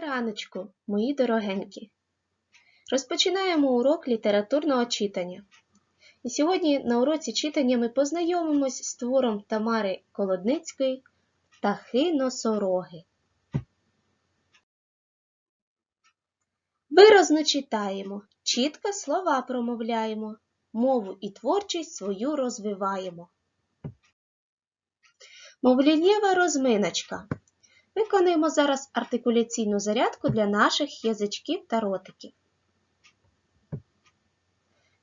Раночку, мої дорогенькі! Розпочинаємо урок літературного читання. І сьогодні на уроці читання ми познайомимось з твором Тамари Колодницької Птахи носороги. Виразно читаємо, чітко слова промовляємо, мову і творчість свою розвиваємо. Мовлінєва розминочка. Виконуємо зараз артикуляційну зарядку для наших язичків та ротиків.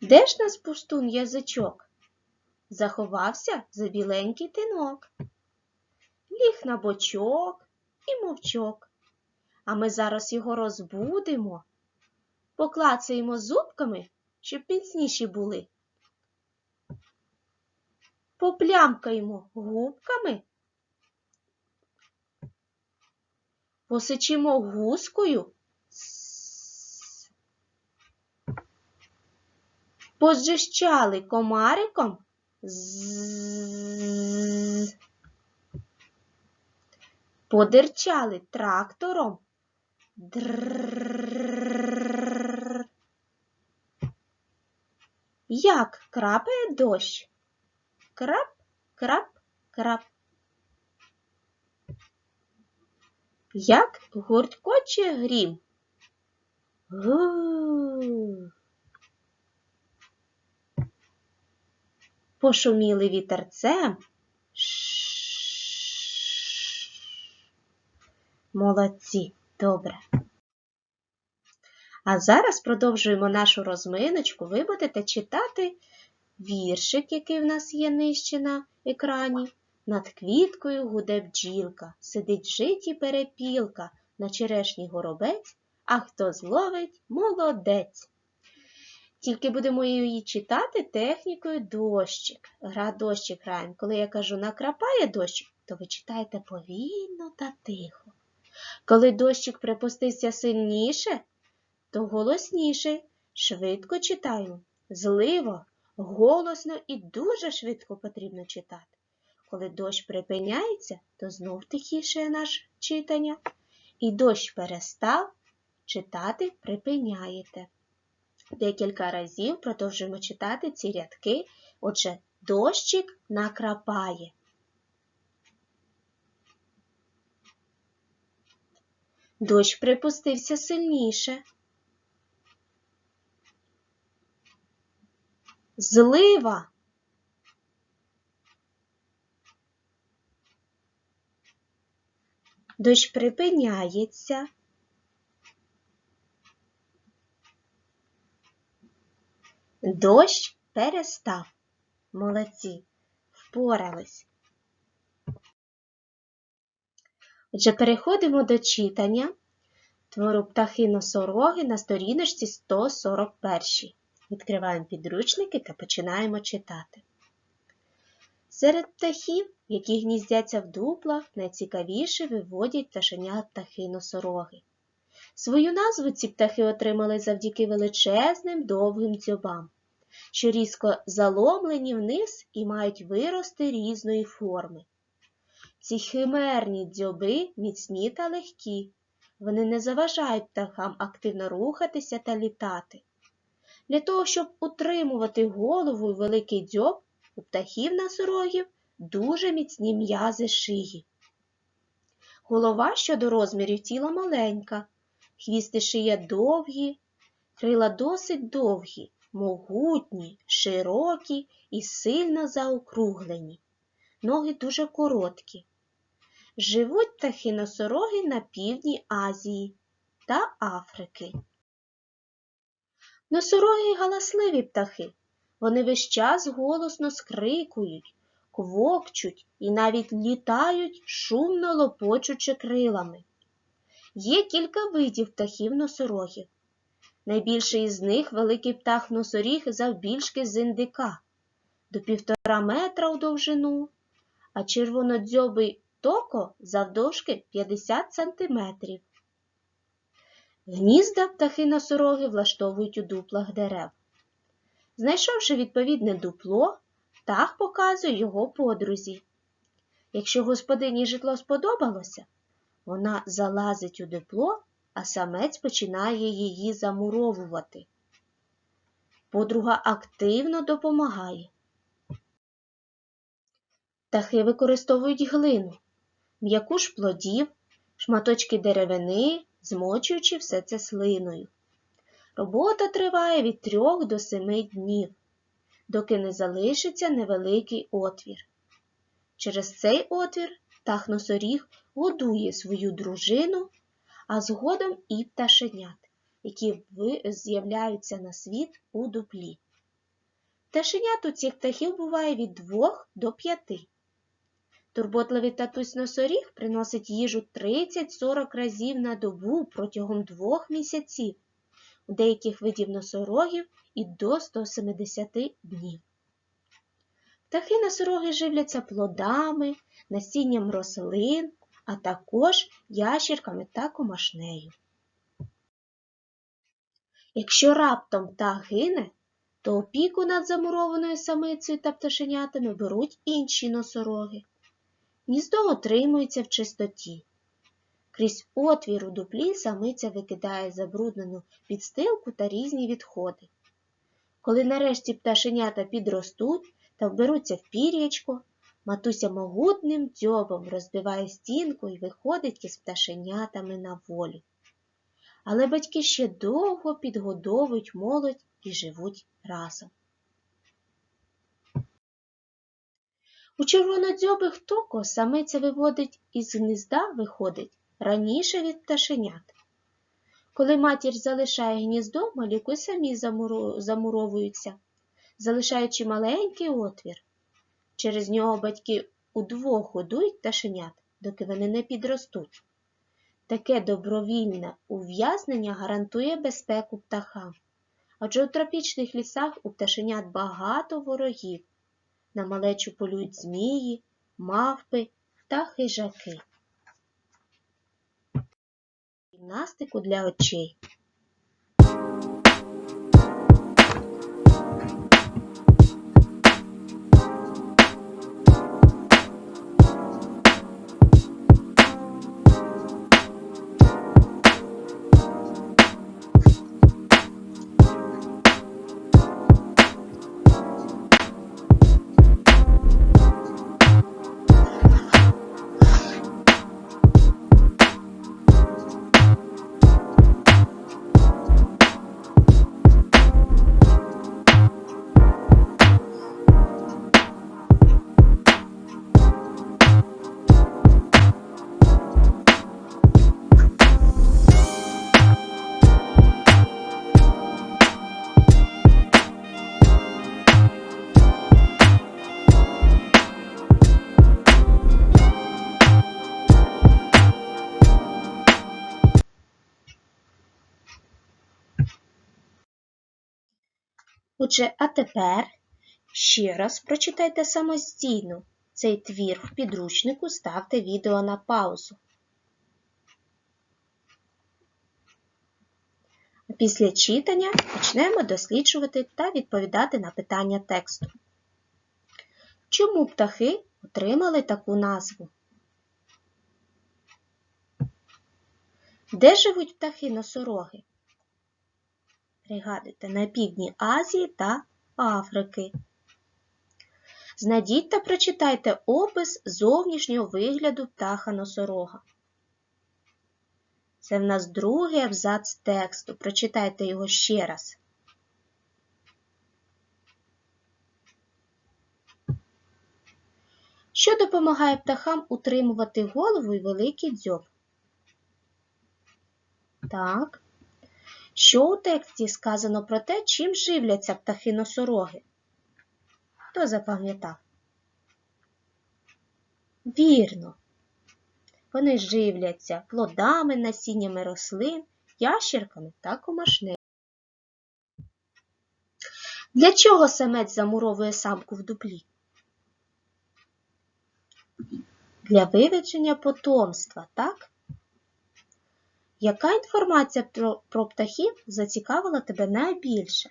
Де ж нас пустун язичок? Заховався за біленький тинок. Ліг на бочок і мовчок. А ми зараз його розбудимо, поклацаємо зубками, щоб піцніші були. Поплямкаємо губками. Посичимо гускою. Позжищали комариком. З. Подерчали трактором. Др. Як крапає дощ? Крап, крап, крап. Як гурткоче грім. Гу. Пошуміли вітерцем. Молодці, добре. А зараз продовжуємо нашу розминочку. Ви будете читати віршик, який в нас є нижче на екрані. Над квіткою гуде бджілка, сидить в житі перепілка, на черешні горобець, а хто зловить молодець. Тільки будемо її читати технікою дощик. Гра дощик граємо. Коли я кажу накрапає дощик, то ви читаєте повільно та тихо. Коли дощик припустився сильніше, то голосніше. Швидко читаємо. Зливо, голосно і дуже швидко потрібно читати. Коли дощ припиняється, то знов тихіше наше читання. І дощ перестав, читати припиняєте. Декілька разів продовжуємо читати ці рядки. Отже, дощик накрапає. Дощ припустився сильніше. Злива. Дощ припиняється. Дощ перестав. Молодці. Впорались. Отже, переходимо до читання твору птахи носороги на сторіночці 141. Відкриваємо підручники та починаємо читати. Серед птахів, які гніздяться в дуплах, найцікавіше виводять пташенят птахи носороги. Свою назву ці птахи отримали завдяки величезним довгим дзьобам, що різко заломлені вниз і мають вирости різної форми. Ці химерні дзьоби міцні та легкі, вони не заважають птахам активно рухатися та літати. Для того, щоб утримувати голову і великий дзьоб, у птахів носорогів дуже міцні м'язи шиї. Голова щодо розмірів тіла маленька, хвіст і шия довгі, крила досить довгі, могутні, широкі і сильно заокруглені. Ноги дуже короткі. Живуть птахи носороги на півдні Азії та Африки. Носороги галасливі птахи. Вони весь час голосно скрикують, квокчуть і навіть літають, шумно лопочучи крилами. Є кілька видів птахів носорогів. Найбільший із них великий птах носоріг завбільшки з індика, до півтора метра у довжину, а червонодзьобий токо завдовжки 50 сантиметрів. Гнізда птахи носороги влаштовують у дуплах дерев. Знайшовши відповідне дупло, птах показує його подрузі. Якщо господині житло сподобалося, вона залазить у дупло а самець починає її замуровувати. Подруга активно допомагає. Птахи використовують глину, м'яку ж плодів, шматочки деревини, змочуючи все це слиною. Робота триває від трьох до семи днів, доки не залишиться невеликий отвір. Через цей отвір птах носоріг годує свою дружину, а згодом і пташенят, які з'являються на світ у дуплі. Пташенят у цих птахів буває від двох до п'яти. Турботливий татусь носоріг приносить їжу 30-40 разів на добу протягом двох місяців, деяких видів носорогів і до 170 днів. Птахи носороги живляться плодами, насінням рослин, а також ящірками та комашнею. Якщо раптом птах гине, то опіку над замурованою самицею та пташенятами беруть інші носороги. Гніздо отримується в чистоті. Крізь отвір у дуплі самиця викидає забруднену підстилку та різні відходи. Коли нарешті пташенята підростуть та вберуться в пір'ячко, матуся могутним дзьобом розбиває стінку і виходить із пташенятами на волю. Але батьки ще довго підгодовують молодь і живуть разом. У червонодзьобих токо самиця виводить із гнізда виходить раніше від пташенят. Коли матір залишає гніздо, малюки самі замуровуються, залишаючи маленький отвір. Через нього батьки удвох годують пташенят, доки вони не підростуть. Таке добровільне ув'язнення гарантує безпеку птахам, адже у тропічних лісах у пташенят багато ворогів. На малечу полюють змії, мавпи та хижаки. Гімнастику для очей. Отже, а тепер ще раз прочитайте самостійно цей твір в підручнику, ставте відео на паузу. Після читання почнемо досліджувати та відповідати на питання тексту. Чому птахи отримали таку назву? Де живуть птахи носороги? Пригадуйте, на півдні Азії та Африки. Знайдіть та прочитайте опис зовнішнього вигляду птаха носорога. Це в нас другий абзац тексту. Прочитайте його ще раз. Що допомагає птахам утримувати голову і великий дзьоб? Так. Що у тексті сказано про те, чим живляться птахи носороги? Хто запам'ятав? Вірно. Вони живляться плодами, насіннями рослин, ящерками та комашнею. Для чого самець замуровує самку в дуплі? Для виведення потомства, так? Яка інформація про, птахів зацікавила тебе найбільше?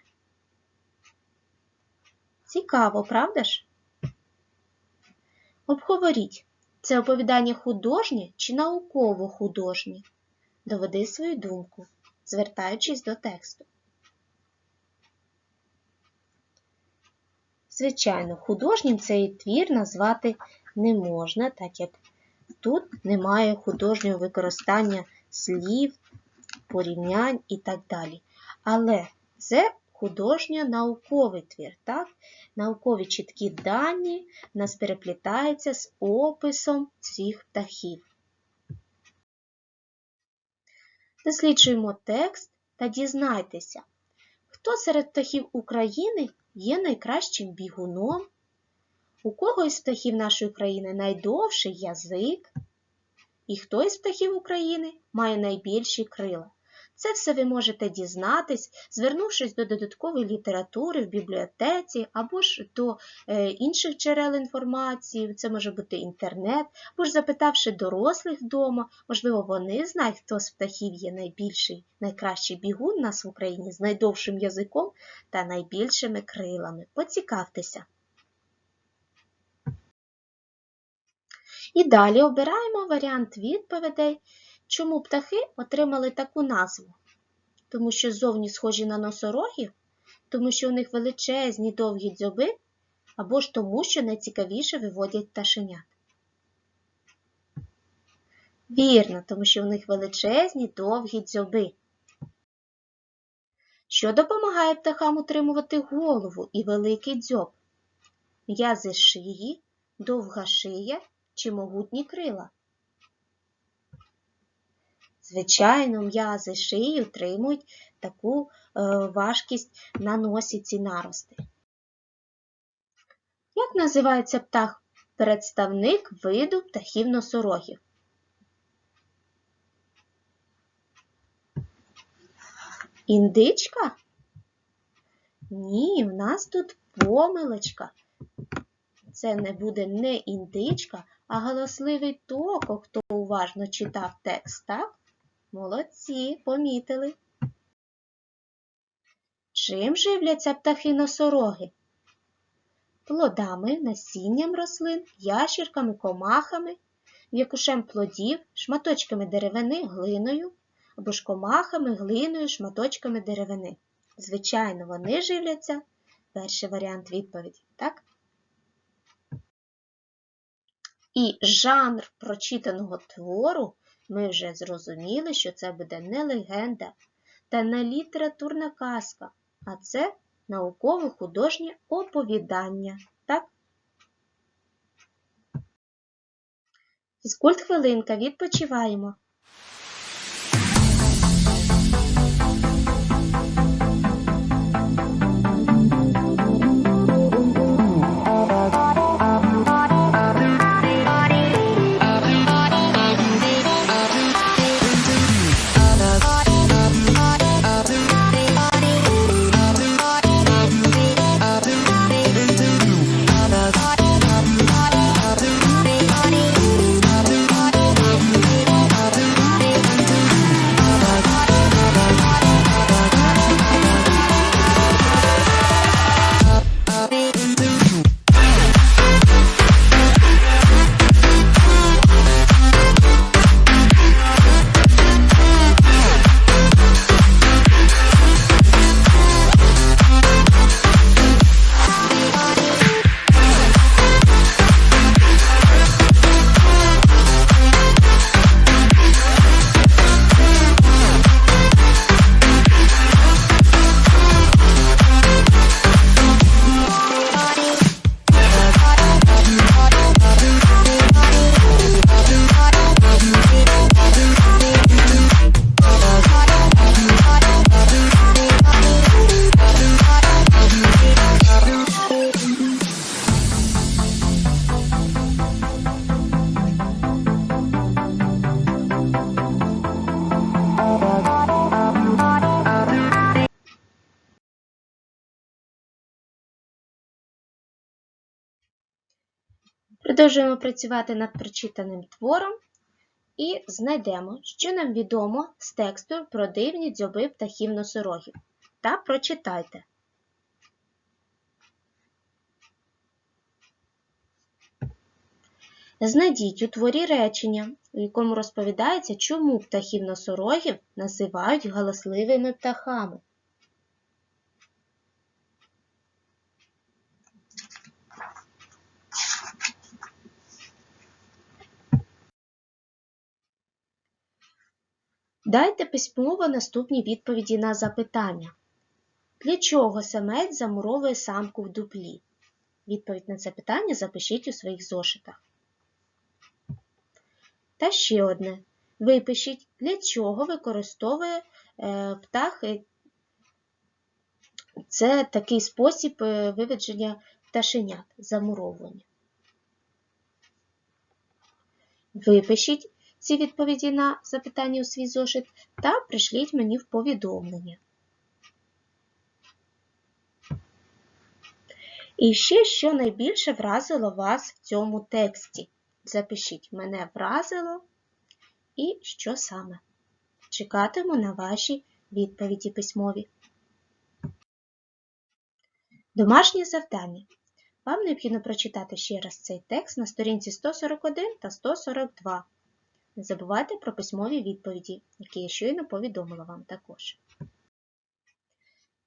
Цікаво, правда ж? Обговоріть, це оповідання художнє чи науково-художнє? доведи свою думку, звертаючись до тексту. Звичайно, художнім цей твір назвати не можна, так як тут немає художнього використання слів, порівнянь і так далі. Але це художньо-науковий твір. так? Наукові чіткі дані нас переплітаються з описом цих птахів. Досліджуємо текст та дізнайтеся, хто серед птахів України є найкращим бігуном, у кого із птахів нашої країни найдовший язик, і хто із птахів України має найбільші крила. Це все ви можете дізнатись, звернувшись до додаткової літератури в бібліотеці або ж до е, інших джерел інформації, це може бути інтернет, або ж запитавши дорослих вдома, можливо, вони знають, хто з птахів є найбільший, найкращий бігун у нас в Україні з найдовшим язиком та найбільшими крилами. Поцікавтеся. І далі обираємо варіант відповідей. Чому птахи отримали таку назву? Тому що зовні схожі на носорогів, тому що у них величезні довгі дзьоби, або ж тому, що найцікавіше виводять пташенят. Вірно, тому що у них величезні довгі дзьоби. Що допомагає птахам утримувати голову і великий дзьоб? М'язи шиї, довга шия чи могутні крила? Звичайно, м'язи шиї утримують таку е, важкість на носі ці нарости. Як називається птах представник виду птахів носорогів? Індичка? Ні, в нас тут помилочка. Це не буде не індичка, а галасливий токо, хто уважно читав текст, так? Молодці, помітили. Чим живляться птахи носороги? Плодами, насінням рослин, ящірками, комахами, в'якушем плодів, шматочками деревини, глиною або ж комахами, глиною, шматочками деревини. Звичайно, вони живляться. Перший варіант відповіді, так? І жанр прочитаного твору ми вже зрозуміли, що це буде не легенда та не літературна казка, а це науково-художнє оповідання. Так? Фізкульт хвилинка, відпочиваємо. Продовжуємо працювати над прочитаним твором і знайдемо, що нам відомо з тексту про дивні дзьоби птахів носорогів. Та прочитайте. Знайдіть у творі речення, у якому розповідається, чому птахів носорогів називають галасливими птахами. Дайте письмово наступні відповіді на запитання. Для чого самець замуровує самку в дуплі? Відповідь на це питання запишіть у своїх зошитах. Та ще одне. Випишіть, для чого використовує е, птах. Це такий спосіб е, виведження пташенят, замуровування. Випишіть ці відповіді на запитання у свій зошит та пришліть мені в повідомлення. І ще, що найбільше вразило вас в цьому тексті. Запишіть мене вразило і що саме. Чекатиму на ваші відповіді письмові. Домашнє завдання. Вам необхідно прочитати ще раз цей текст на сторінці 141 та 142. Не забувайте про письмові відповіді, які я щойно повідомила вам також.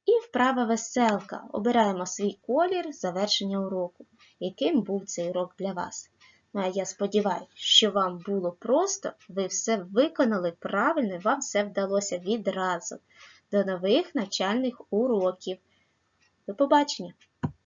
І вправа веселка. Обираємо свій колір завершення уроку, яким був цей урок для вас. Ну, а я сподіваюся, що вам було просто, ви все виконали правильно, вам все вдалося відразу. До нових навчальних уроків. До побачення!